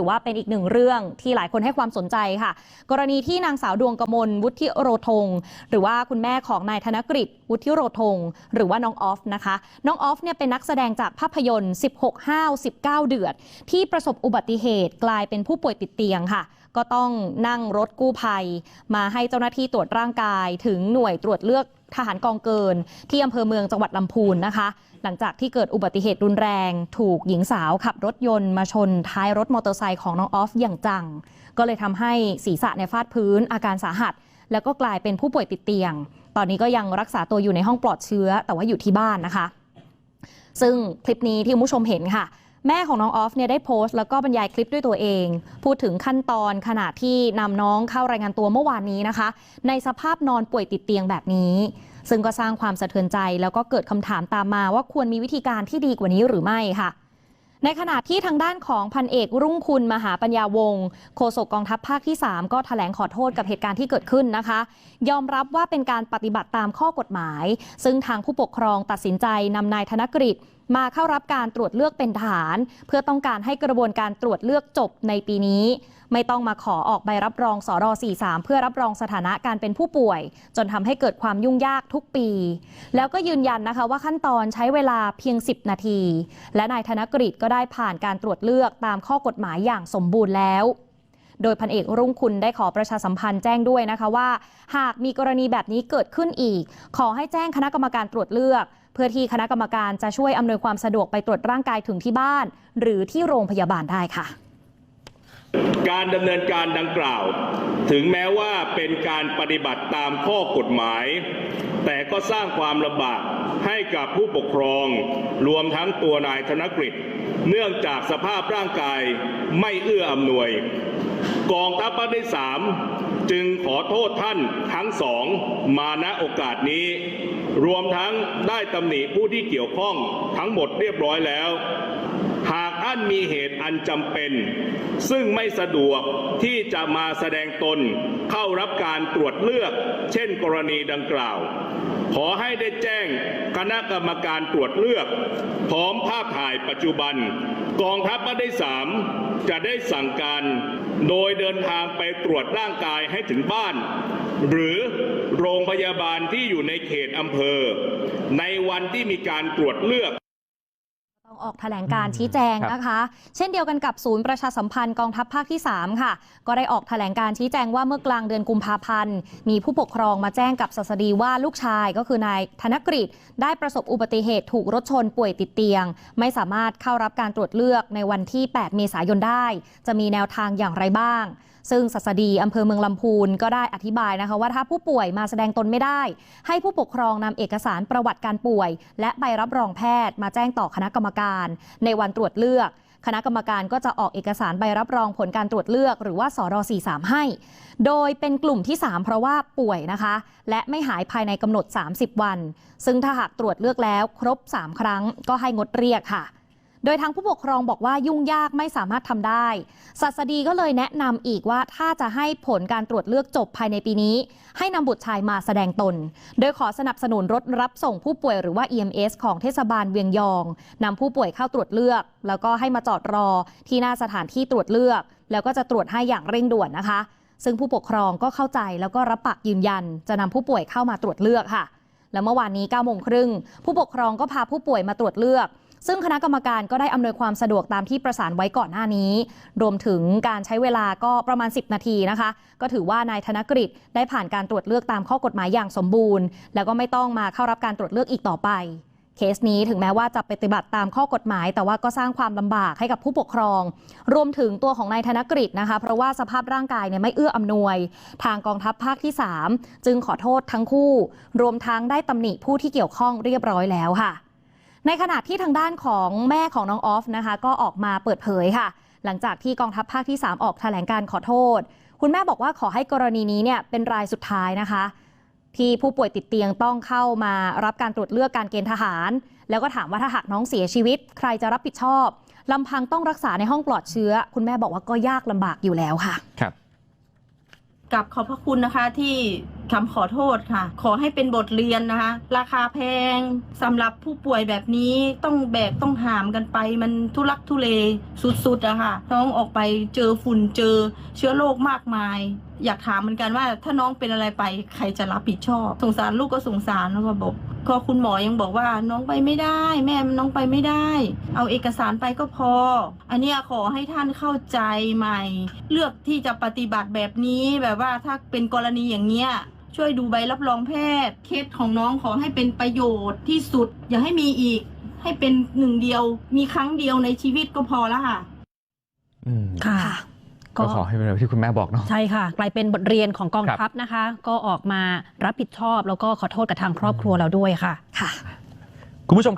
ถือว่าเป็นอีกหนึ่งเรื่องที่หลายคนให้ความสนใจค่ะ กรณีที่นางสาวดวงกมลวุฒิโรธง หรือว่าคุณแม่ของนายธนกฤษวุฒิโรธง หรือว่าน้องออฟนะคะ น้องออฟเนี่ยเป็นนักแสดงจากภาพยนตร์ 16 ห้าว 19 เดือด ที่ประสบอุบัติเหตุกลายเป็นผู้ป่วยติดเตียงค่ะ ก็ต้องนั่งรถกู้ภัย มาให้เจ้าหน้าที่ตรวจร่างกาย ถึงหน่วยตรวจเลือกทหารกองเกิน ที่อำเภอเมืองจังหวัดลำพูนนะคะ หลังจากที่เกิดอุบัติเหตุรุนแรง ถูกหญิงสาวขับรถยนต์มาชนท้ายรถมอเตอร์ไซค์ของน้องออฟอย่างจัง ก็เลยทำให้ศีรษะในยฟาดพื้นอาการสาหัส แล้วก็กลายเป็นผู้ป่วยติดเตียง ตอนนี้ก็ยังรักษาตัวอยู่ในห้องปลอดเชื้อ แต่ว่าอยู่ที่บ้านนะคะ ซึ่งคลิปนี้ที่คุณผู้ชมเห็นค่ะ แม่ของน้องออฟเนี่ยได้โพสต์แล้วก็บรรยายคลิปด้วยตัวเอง พูดถึงขั้นตอนขณะที่นำน้องเข้ารายงานตัวเมื่อวานนี้นะคะ ในสภาพนอนป่วยติดเตียงแบบนี้ ซึ่งก็สร้างความสะเทือนใจ แล้วก็เกิดคำถามตามมาว่าควรมีวิธีการที่ดีกว่านี้หรือไม่ค่ะ ในขณะที่ทางด้านของพันเอกรุ่งคุณมหาปัญญาวงศ์โฆษกกองทัพภาคที่ 3 ก็ถแถลงขอโทษกับเหตุการณ์ที่เกิดขึ้นนะคะ ยอมรับว่าเป็นการปฏิบัติตามข้อกฎหมาย ซึ่งทางผู้ปกครองตัดสินใจนำนายธนกฤษมาเข้ารับการตรวจเลือกเป็นทหาร เพื่อต้องการให้กระบวนการตรวจเลือกจบในปีนี้ ไม่ต้องมาขอออกใบรับรองสอร43 เพื่อรับรองสถานะการเป็นผู้ป่วย จนทำให้เกิดความยุ่งยากทุกปี แล้วก็ยืนยันนะคะว่าขั้นตอนใช้เวลาเพียง 10 นาที และนายธนกฤษก็ได้ผ่านการตรวจเลือกตามข้อกฎหมายอย่างสมบูรณ์แล้วโดยพันเอกรุ่งคุณได้ขอประชาสัมพันธ์แจ้งด้วยนะคะว่า หากมีกรณีแบบนี้เกิดขึ้นอีก ขอให้แจ้งคณะกรรมการตรวจเลือก เพื่อที่คณะกรรมการจะช่วยอำนวยความสะดวกไปตรวจร่างกายถึงที่บ้าน หรือที่โรงพยาบาลได้ค่ะ การดำเนินการดังกล่าว ถึงแม้ว่าเป็นการปฏิบัติตามข้อกฎหมาย แต่ก็สร้างความลำบากให้กับผู้ปกครอง รวมทั้งตัวนายธนกฤษ เนื่องจากสภาพร่างกายไม่เอื้ออำนวย กองทัพภาคที่สามจึงขอโทษท่านทั้งสองมาณโอกาสนี้ รวมทั้งได้ตำหนิผู้ที่เกี่ยวข้องทั้งหมดเรียบร้อยแล้วานมีเหตุอันจำเป็น ซึ่งไม่สะดวกที่จะมาแสดงตนเข้ารับการตรวจเลือก เช่นกรณีดังกล่าว ขอให้ได้แจ้งคณะกรรมการตรวจเลือก พร้อมภาพถ่ายปัจจุบัน กองทัพภาคที่สามจะได้สั่งการโดยเดินทางไปตรวจร่างกายให้ถึงบ้าน หรือโรงพยาบาลที่อยู่ในเขตอำเภอ ในวันที่มีการตรวจเลือก องออกแถลงการชี้แจงนะคะ เช่นเดียวกันกับศูนย์ประชาสัมพันธ์กองทัพภาคที่ 3 ค่ะ ก็ได้ออกแถลงการชี้แจงว่าเมื่อกลางเดือนกุมภาพันธ์ มีผู้ปกครองมาแจ้งกับศัสดีว่าลูกชายก็คือนายธนกฤษได้ประสบอุบัติเหตุถูกรถชนป่วยติดเตียง ไม่สามารถเข้ารับการตรวจเลือกในวันที่ 8 เมษายนได้ จะมีแนวทางอย่างไรบ้าง ซึ่งศัสดีอำเภอเมืองลำพูนก็ได้อธิบายนะคะว่าถ้าผู้ป่วยมาแสดงตนไม่ได้ ให้ผู้ปกครองนำเอกสารประวัติการป่วย และใบรับรองแพทย์มาแจ้งต่อคณะกรรมการ ในวันตรวจเลือกคณะกรรมการก็จะออกเอกสารใบรับรองผลการตรวจเลือก หรือว่าสร43ให้ โดยเป็นกลุ่มที่ 3 เพราะว่าป่วยนะคะ และไม่หายภายในกำหนด 30 วัน ซึ่งถ้าหากตรวจเลือกแล้วครบ 3 ครั้งก็ให้งดเรียกค่ะ โดยทางผู้ปกครองบอกว่ายุ่งยากไม่สามารถทำได้ศัสดีก็เลยแนะนำอีกว่าถ้าจะให้ผลการตรวจเลือกจบภายในปีนี้ ให้นำบุตรชายมาแสดงตน โดยขอสนับสนุนรถรับส่งผู้ป่วยหรือว่า EMS ของเทศบาลเวียงยองนำผู้ป่วยเข้าตรวจเลือก แล้วก็ให้มาจอดรอที่หน้าสถานที่ตรวจเลือก แล้วก็จะตรวจให้อย่างเร่งด่วนนะคะ ซึ่งผู้ปกครองก็เข้าใจแล้วก็รับปากยืนยัน จะนำผู้ป่วยเข้ามาตรวจเลือกค่ะแล้วเมื่อวานนี้9โมงครึ่งผู้ปกครองก็พาผู้ป่วยมาตรวจเลือก ซึ่งคณะกรรมการก็ได้อำนวยความสะดวกตามที่ประสานไว้ก่อนหน้านี้ รวมถึงการใช้เวลาก็ประมาณ 10 นาทีนะคะ ก็ถือว่านายธนกฤษได้ผ่านการตรวจเลือกตามข้อกฎหมายอย่างสมบูรณ์ แล้วก็ไม่ต้องมาเข้ารับการตรวจเลือกอีกต่อไปเคสนี้ถึงแม้ว่าจะปฏิบัติตามข้อกฎหมาย แต่ว่าก็สร้างความลำบากให้กับผู้ปกครอง รวมถึงตัวของนายธนกฤษนะคะ เพราะว่าสภาพร่างกายเนี่ยไม่เอื้ออำนวย ทางกองทัพภาคที่ 3 จึงขอโทษทั้งคู่ รวมทั้งได้ตำหนิผู้ที่เกี่ยวข้องเรียบร้อยแล้วค่ะ ในขณะที่ทางด้านของแม่ของน้องออฟนะคะ ก็ออกมาเปิดเผยค่ะ หลังจากที่กองทัพภาคที่ 3 ออกแถลงการขอโทษ คุณแม่บอกว่าขอให้กรณีนี้เนี่ยเป็นรายสุดท้ายนะคะ ที่ผู้ป่วยติดเตียงต้องเข้ามารับการตรวจเลือกการเกณฑ์ทหาร แล้วก็ถามว่าถ้าหากน้องเสียชีวิต ใครจะรับผิดชอบลำพังต้องรักษาในห้องปลอดเชื้อ คุณแม่บอกว่าก็ยากลำบากอยู่แล้วค่ะ ครับกับขอบพระคุณนะคะที่ คำขอโทษค่ะ ขอให้เป็นบทเรียนนะคะ ราคาแพงสำหรับผู้ป่วยแบบนี้ต้องแบกต้องหามกันไป มันทุลักทุเลสุดๆอะค่ะน้องออกไปเจอฝุ่นเจอเชื้อโรคมากมาย อยากถามเหมือนกันว่า ถ้าน้องเป็นอะไรไปใครจะรับผิดชอบ สงสารลูกก็สงสารแล้วก็บอกก็คุณหมอยังบอกว่าน้องไปไม่ได้ แม่น้องไปไม่ได้ เอาเอกสารไปก็พอ อันนี้ขอให้ท่านเข้าใจใหม่ เลือกที่จะปฏิบัติแบบนี้แบบว่าถ้าเป็นกรณีอย่างเงี้ย ช่วยดูใบรับรองแพทย์ เคสของน้องขอให้เป็นประโยชน์ที่สุด อย่าให้มีอีก ให้เป็นหนึ่งเดียว มีครั้งเดียวในชีวิตก็พอแล้วค่ะ อืมค่ะ ก็ขอให้เป็นแบบที่คุณแม่บอกเนาะ ใช่ค่ะ กลายเป็นบทเรียนของกองครับ ทัพนะคะ ก็ออกมารับผิดชอบแล้วก็ขอโทษกับทางครอบครัวเราด้วยค่ะ ค่ะ คุณผู้ชม